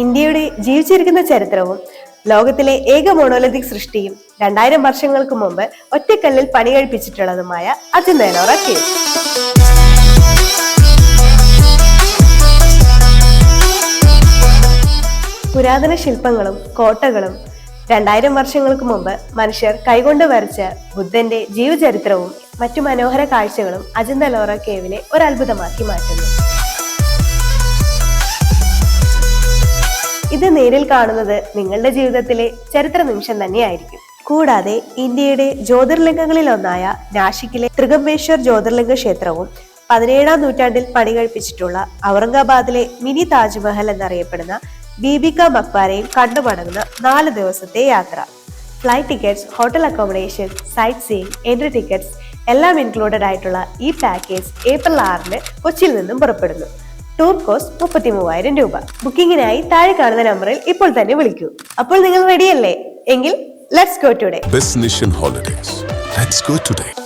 ഇന്ത്യയുടെ ജീവിച്ചിരിക്കുന്ന ചരിത്രവും ലോകത്തിലെ ഏക മോണോലിഥിക് സൃഷ്ടിയും രണ്ടായിരം വർഷങ്ങൾക്ക് മുമ്പ് ഒറ്റക്കല്ലിൽ പണി കഴിപ്പിച്ചിട്ടുള്ളതുമായ എലോറ കേവ് പുരാതന ശില്പങ്ങളും കോട്ടകളും രണ്ടായിരം വർഷങ്ങൾക്ക് മുമ്പ് മനുഷ്യർ കൈകൊണ്ട് വരച്ച ബുദ്ധന്റെ ജീവചരിത്രവും മറ്റു മനോഹര കാഴ്ചകളും അജന്ത ലോറ കേവിനെ ഒരു അത്ഭുതമാക്കി മാറ്റുന്നു. ഇത് നേരിൽ കാണുന്നത് നിങ്ങളുടെ ജീവിതത്തിലെ ചരിത്ര നിമിഷം തന്നെയായിരിക്കും. കൂടാതെ ഇന്ത്യയുടെ ജ്യോതിർലിംഗങ്ങളിൽ ഒന്നായ നാഷിക്കിലെ തൃഗംബേശ്വർ ജ്യോതിർലിംഗ ക്ഷേത്രവും പതിനേഴാം നൂറ്റാണ്ടിൽ പണി കഴിപ്പിച്ചിട്ടുള്ള ഔറംഗാബാദിലെ മിനി താജ്മഹൽ എന്നറിയപ്പെടുന്ന ബീബിക മക്ബാരയും കണ്ടുമടങ്ങുന്ന നാല് ദിവസത്തെ യാത്ര. Flight tickets hotel accommodation sightseeing entry tickets എല്ലാം ഇൻക്ലൂഡഡ് ആയിട്ടുള്ള ഈ പാക്കേജ് ഏപ്രിൽ ആറിന് കൊച്ചിയിൽ നിന്നും പുറപ്പെടുന്നു. ടൂർ കോസ്റ്റ് മുപ്പത്തി മൂവായിരം രൂപ. ബുക്കിംഗിനായി താഴെ കാണുന്ന നമ്പറിൽ ഇപ്പോൾ തന്നെ വിളിക്കൂ. അപ്പോൾ നിങ്ങൾ റെഡിയല്ലേ എങ്കിൽ let's go today Best Nation let's go today.